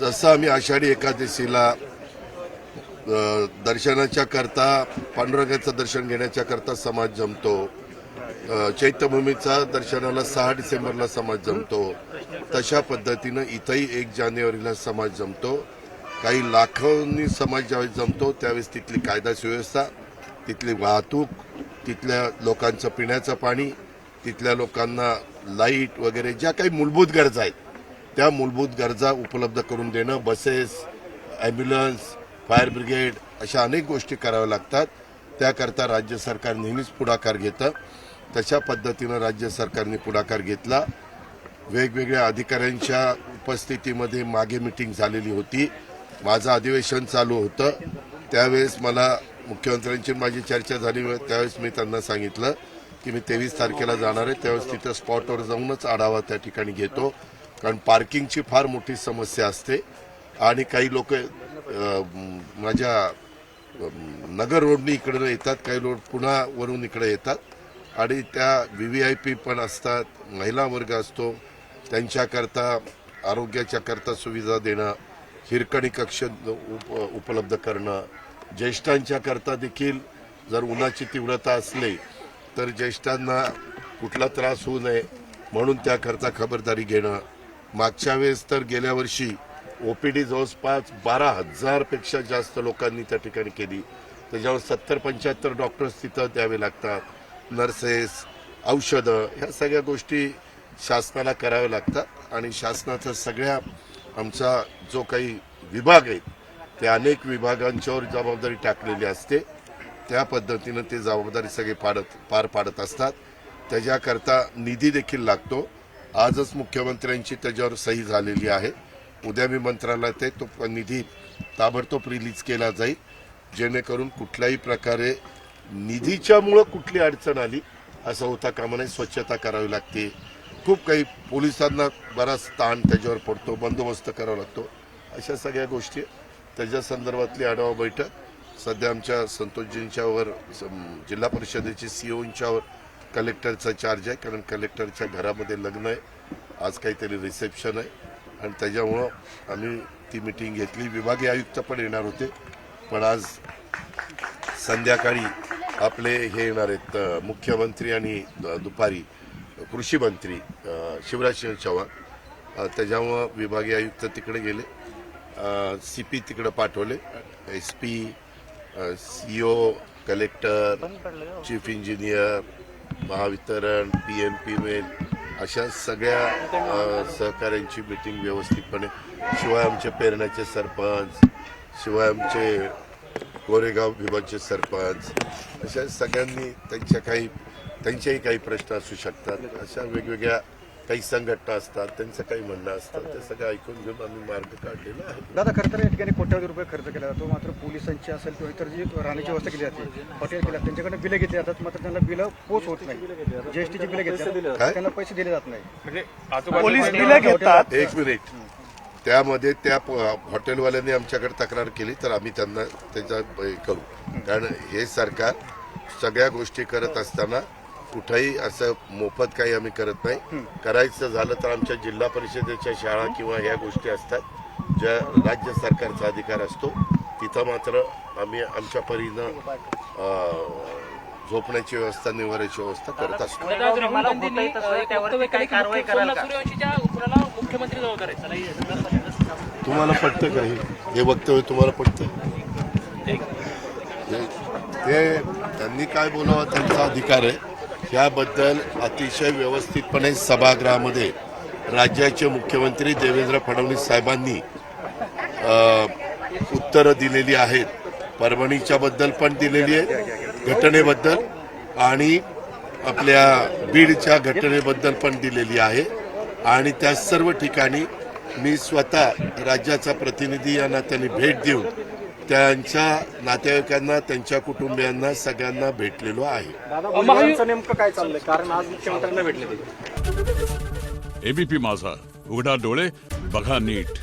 जसं आम्ही आषाढी एकादशीला दर्शनाच्या करता पांडुरंगाचं दर्शन घेण्याच्या करता समाज जमतो. चैत्यभूमीचा दर्शनाला सहा डिसेंबरला समाज जमतो. तशा पद्धतीनं इथंही एक जानेवारीला समाज जमतो. काही लाखोंनी समाज ज्यावेळेस जमतो त्यावेळेस तिथली कायदा सुव्यवस्था तिथली वाहतूक तिथल्या लोकांचं पिण्याचं पाणी तिथल्या लोकांना लाइट वगैरे ज्या काही मूलभूत गरजा आहेत त्या मूलभूत गरजा उपलब्ध करून देणं बसेस ॲम्ब्युलन्स फायर ब्रिगेड अशा अनेक गोष्टी कराव्या लागतात. त्याकरता राज्य सरकार नेहमीच पुढाकार घेतं. तशा पद्धतीनं राज्य सरकारने पुढाकार घेतला. वेगवेगळ्या अधिकाऱ्यांच्या उपस्थितीमध्ये मागे मिटिंग झालेली होती. माझं अधिवेशन चालू होतं. त्यावेळेस मला मुख्यमंत्र्यांची माझी चर्चा झाली. त्यावेळेस मी त्यांना सांगितलं की मी तेवीस तारखेला जाणार आहे. त्यावेळेस तिथं स्पॉटवर जाऊनच आढावा त्या ठिकाणी घेतो. कारण पार्किंगची फार मोठी समस्या असते. आणि काही लोक माझ्या नगर रोडनी इकडं येतात काही लोक पुण्यावरून इकडे येतात. आणि त्या व्ही व्ही आय पी पण असतात महिला वर्ग असतो. त्यांच्याकरता आरोग्याच्या करता सुविधा देणं हिरकणी कक्ष उप उपलब्ध करणं ज्येष्ठांच्या करता देखील जर उन्हाची तीव्रता असली तर ज्येष्ठांना कुठला त्रास होऊ नये म्हणून त्याकरता खबरदारी घेणं मागच्या वेळेस तर गेल्या वर्षी ओ पी डी जवळपास बारा हजारपेक्षा जास्त लोकांनी त्या ठिकाणी केली. त्याच्यावर सत्तर पंच्याहत्तर डॉक्टर्स तिथं द्यावे लागतात. नर्सेस औषधं ह्या सगळ्या गोष्टी शासनाला कराव्या लागतात. आणि शासनाचा सगळ्या आमचा जो काही विभाग आहे ते अनेक विभागांच्यावर जबाबदारी टाकलेली असते. त्या पद्धतीनं ते जबाबदारी सगळे पाडत पार पाडत असतात. त्याच्याकरता निधी देखील लागतो. आजच मुख्यमंत्र्यांची त्याच्यावर सही झालेली आहे. उद्या मी मंत्रालयात आहे तो निधी ताबडतोब रिलीज केला जाईल. जेणेकरून कुठल्याही प्रकारे निधीच्यामुळं कुठली अडचण आली असं होता कामा नये स्वच्छता करावी लागते. खूप काही पोलिसांना बराच ताण त्याच्यावर पडतो बंदोबस्त करावा लागतो. अशा सगळ्या गोष्टी त्याच्या संदर्भातली आढावा बैठक सध्या आमच्या संतोषजींच्यावर जिल्हा परिषदेची सीओंच्यावर कलेक्टरचा चार्ज आहे कारण कलेक्टरच्या घरामध्ये लग्न आहे. आज काहीतरी रिसेप्शन आहे. आणि त्याच्यामुळं आम्ही ती मिटिंग घेतली. विभागीय आयुक्त पण येणार होते. पण आज संध्याकाळी आपले हे येणार आहेत मुख्यमंत्री आणि दुपारी कृषी मंत्री अ, शिवराज सिंह चौहान. अ, त्याच्यामुळं विभागीय आयुक्त तिकडे गेले. सी पी तिकडे पाठवले. S P CO collector chief engineer Mahavitaran P M P mail अशा सगळ्या सहकाऱ्यांची मिटिंग व्यवस्थितपणे. शिवाय आमचे पेरण्याचे सरपंच शिवाय आमचे कोरेगाव विभागचे सरपंच अशा सगळ्यांनी त्यांच्या काही त्यांचेही काही प्रश्न असू शकतात. अशा वेगवेगळ्या काही संघटना असतात त्यांचं काही म्हणणं असतं ते सगळं ऐकून घेऊन आम्ही मार्ग काढलेला आहे. दादा खरं तर या ठिकाणी कोट्यावधी रुपये खर्च केला जातो. मात्र पोलिसांची असेल किंवा इतर जी राहण्याची व्यवस्था केली जाते हॉटेल केल्या त्यांच्याकडे बिलं घेतली जातात. मात्र त्यांना बिलं पोच होत नाही. जीएसटीची बिलं घेतली? त्यांना पैसे दिले जात नाही पोलीस बिलं घेतात. एक मिनिट. त्यामध्ये त्या हॉटेलवाल्यांनी आमच्याकडे तक्रार केली तर आम्ही त्यांना त्याचा करू. कारण हे सरकार सगळ्या गोष्टी करत असताना कुठंही असं मोफत काही आम्ही करत नाही. करायचं झालं तर आमच्या जिल्हा परिषदेच्या शाळा किंवा ह्या गोष्टी असतात. ज्या राज्य सरकारचा अधिकार असतो तिथं मात्र आम्ही आमच्या परीनं झोपण्याची व्यवस्था निवाराची व्यवस्था करत असतो. काही हे- तुम्हाला पटतं का हे? वक्तव्य तुम्हाला पटतं? ते त्यांनी काय बोलावं त्यांचा अधिकार आहे. याबद्दल अतिशय व्यवस्थितपणे सभागृहामध्ये राज्याचे मुख्यमंत्री देवेंद्र फडणवीस साहेबांनी उत्तरं दिलेली आहेत. परभणीच्या बद्दल पण दिलेली आहे घटनेबद्दल आणि आपल्या बीडच्या घटनेबद्दल पण दिलेली आहे. आणि त्या सर्व ठिकाणी मी स्वतः राज्याचा प्रतिनिधी या नात्याने भेट देऊन त्यांच्या नातेवाईकांना त्यांच्या कुटुंबियांना सगळ्यांना भेटलेलो आहे. दादा भुजबळांचं नेमकं काय चाललंय? कारण आज मुख्यमंत्र्यांना भेटले ते एबीपी माझा. उघडा डोळे बघा नीट.